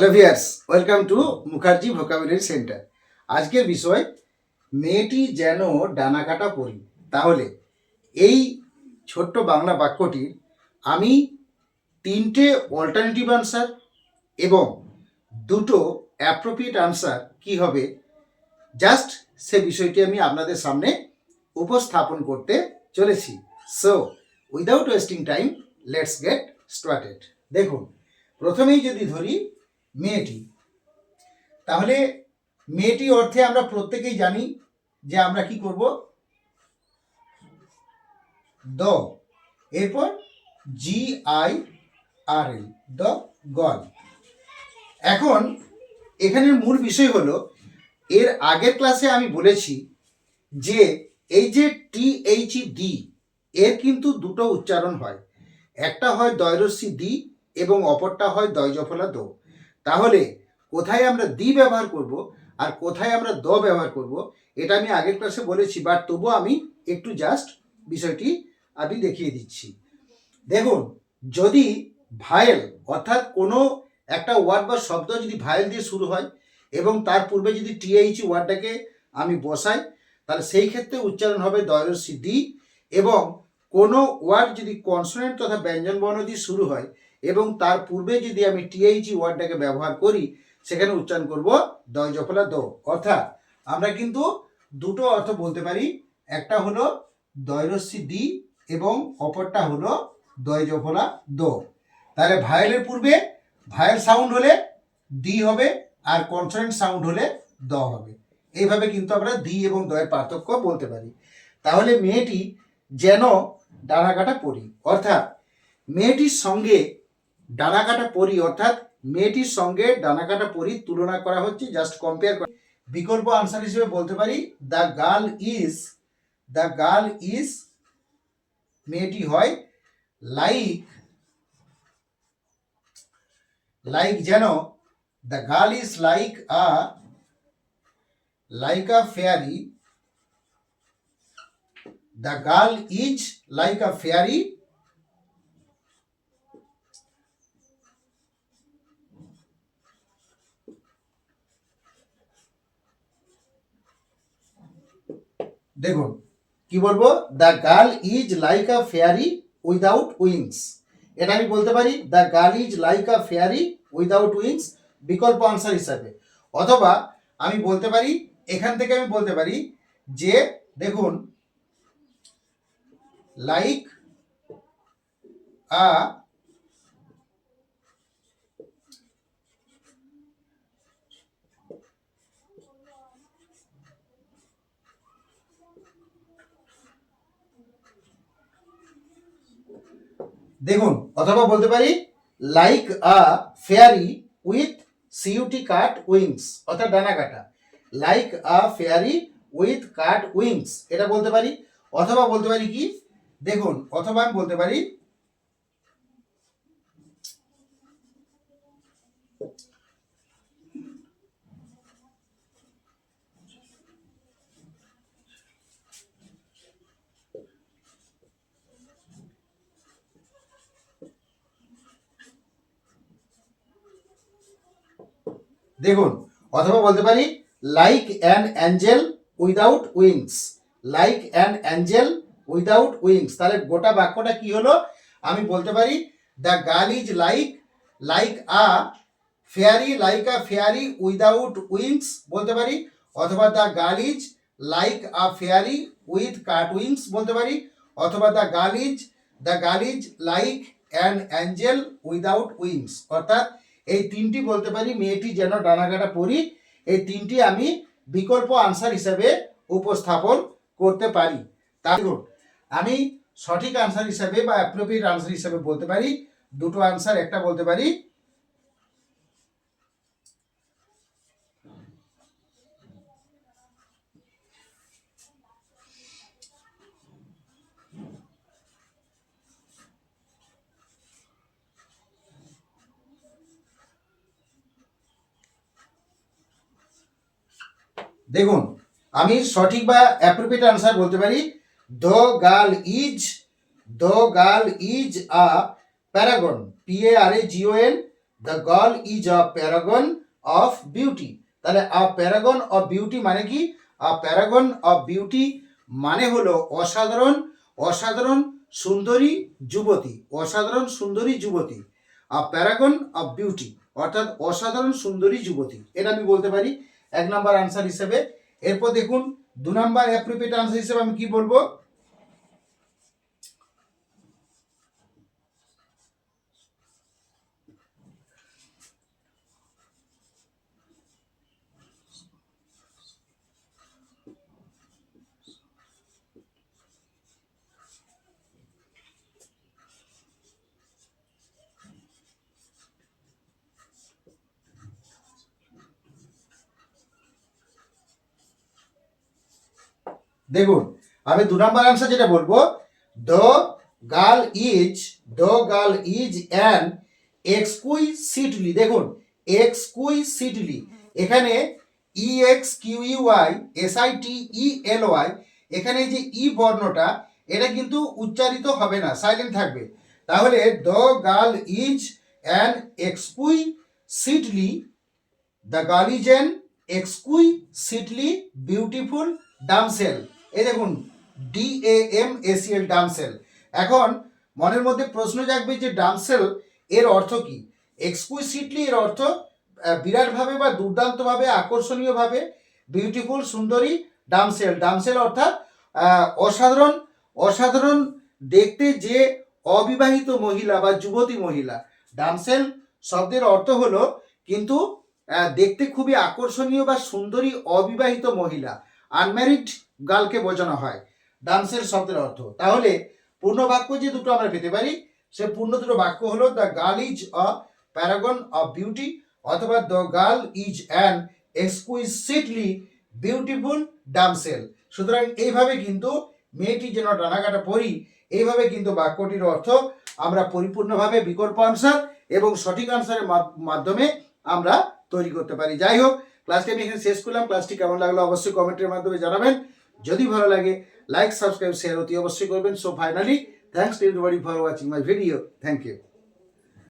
Hello viewers welcome to Mukherjee vocabulary centre আজকের বিষয়, মেয়েটি যেন ডানা কাটা পড়ি তাহলে, এই ছোট্ট বাংলা বাক্যটির আমি তিনটে অল্টারনেটিভ আনসার এবং দুটো অ্যাপ্রোপ্রিয়েট আনসার কি হবে জাস্ট সে বিষয়টি আমি আপনাদের সামনে উপস্থাপন করতে চলেছি। So without wasting time let's get started দেখুন, প্রথমেই যদি ধরি মেয়েটি। তাহলে মেয়েটি অর্থে আমরা প্রত্যেকেই জানি যে আমরা কি করব? দ। এরপর জি আই আর এল দ, গল। এখন এখানের মূল বিষয় হলো, এর আগের ক্লাসে আমি বলেছি যে এই যে টি এইচ ডি এর কিন্তু দুটো উচ্চারণ হয়। একটা হয় দয়রস্যি দি এবং অপরটা হয় দয়জফলা দো। তাহলে কোথায় আমরা দি ব্যবহার করব আর কোথায় আমরা দ ব্যবহার করব, এটা আমি আগের ক্লাসে বলেছি বাট তবুও আমি একটু জাস্ট বিষয়টি আমি দেখিয়ে দিচ্ছি। দেখুন, যদি ভায়েল অর্থাৎ কোনো একটা ওয়ার্ড বা শব্দ যদি ভায়েল দিয়ে শুরু হয় এবং তার পূর্বে যদি টিএইচ ওয়ার্ডটাকে আমি বসাই, তাহলে সেই ক্ষেত্রে উচ্চারণ হবে দয়রস্যি দি এবং কোনো ওয়ার্ড যদি কনসোনেন্ট তথা ব্যঞ্জন বর্ণ দিয়ে শুরু হয় এবং তার পূর্বে যদি আমি টিএইচি ওয়ার্ডটাকে ব্যবহার করি, সেখানে উচ্চারণ করব দয় জফলা দ। অর্থাৎ আমরা কিন্তু দুটো অর্থ বলতে পারি। একটা হলো দয়রস্যি দি এবং অপরটা হলো দয় জফলা দো। তাহলে ভায়েলের পূর্বে ভায়েল সাউন্ড হলে দি হবে আর কনসোনেন্ট সাউন্ড হলে দ হবে। এইভাবে কিন্তু আমরা দি এবং দয়ের পার্থক্য বলতে পারি। তাহলে মেয়েটি যেন ডানাকাটা পরি। অর্থাৎ মেয়েটির সঙ্গে ডানাকাটা পরি, অর্থাৎ মেয়েটির সঙ্গে ডানাকাটা পরি তুলনা করা হচ্ছে জাস্ট কম্পেয়ার করা। বিকল্প আনসার হিসেবে বলতে পারি the girl is the girl is মেয়েটি হয় লাইক লাইক যেন the girl is like a like a fairy the girl is like a fairy দেখুন, কি বলব? The girl is like a fairy without wings এটা আমি বলতে পারি the girl is like a fairy without wings বিকল্প answer হিসাবে। অথবা আমি বলতে পারি, এখান থেকে আমি বলতে পারি যে, দেখুন লাইক আ দেখুন, অথবা বলতে পারি like a fairy with cutie cut wings অর্থাৎ ডানা কাটা। Like a fairy with cut wings এটা বলতে পারি, অথবা বলতে পারি কি? দেখুন, অথবা আমি বলতে পারি দেখুন, অথবা বলতে পারি like an angel without wings like an angel without wings তাহলে গোটা বাক্যটা কি হলো? আমি বলতে পারি the girl is like like a fairy like a fairy without wings বলতে পারি, অথবা the girl is like a fairy with cut wings বলতে পারি, অথবা the girl is the girl is like an angel without wings অর্থাৎ এই তিনটি বলতে পারি, মেয়েটি যেন ডানাকাটা পড়ি এই তিনটি আমি বিকল্প আনসার হিসাবে উপস্থাপন করতে পারি। তারপর আমি সঠিক আনসার হিসাবে বা অ্যাপ্রোপ্রিয়েট আনসার হিসাবে বলতে পারি, দুটো আনসার একটা বলতে পারি দেখুন, আমি সঠিক বা অ্যাপ্রোপ্রিয়েট আনসার বলতে পারি the girl is the girl is a paragon P A R A G O N the girl is a paragon of beauty তাহলে আ প্যারাগন অফ বিউটি মানে কি? আ প্যারাগন অফ বিউটি মানে হলো অসাধারণ অসাধারণ সুন্দরী যুবতী, অসাধারণ সুন্দরী যুবতী। আ প্যারাগন অফ বিউটি অর্থাৎ অসাধারণ সুন্দরী যুবতী। এটা আমি বলতে পারি এক নাম্বার আনসার হিসেবে। এরপর দেখুন দু নাম্বার অ্যাপ্রোপ্রিয়েট আনসার হিসেবে আমি কি বলব? দেখুন, আমি দু নম্বর আনসার যেটা বলব the girl is the girl is an exquisitely দেখুন, এক্সকুইসিটলি এখানে E X Q U I S I T E L Y এখানে যে ই বর্ণটা, এটা কিন্তু উচ্চারিত হবে না সাইলেন্ট থাকবে। তাহলে the girl is an exquisitely, the girl is an exquisitely beautiful damsel এই দেখুন D A M S E L damsel এখন মনের মধ্যে প্রশ্ন জাগবে যে ডামসেল এর অর্থ কি? এক্সকুইসিটলি এর অর্থ বিরাটভাবে বা দুর্দান্তভাবে, আকর্ষণীয়ভাবে বিউটিফুল সুন্দরী ডামসেল ডামসেল অর্থাৎ অসাধারণ অসাধারণ দেখতে যে অবিবাহিত মহিলা বা যুবতী মহিলা। ডামসেল শব্দের অর্থ হলো কিন্তু দেখতে খুবই আকর্ষণীয় বা সুন্দরী অবিবাহিত মহিলা। আনম্যারিড গার্লকে বোঝানো হয়। ডান্সের শব্দের অর্থ। তাহলে পূর্ণ বাক্য যে দুটো আমরা পেতে পারি, সে পূর্ণ দুটো বাক্য হলো the girl is a paragon of beauty অথবা the girl is an exquisitely beautiful damsel সুতরাং এইভাবে কিন্তু মেয়েটি যেন ডানাকাটা পড়ি এইভাবে কিন্তু বাক্যটির অর্থ আমরা পরিপূর্ণভাবে বিকল্প আনসার এবং সঠিক আনসারের মাধ্যমে আমরা তৈরি করতে পারি। যাই হোক ক্লাসটি আমি এখানে শেষ করলাম। ক্লাসটি কেমন লাগল অবশ্যই কমেন্টের মাধ্যমে জানাবেন। যদি ভালো লাগে লাইক সাবস্ক্রাইব শেয়ার অতি অবশ্যই করবেন। So finally thanks to everybody for watching my video thank you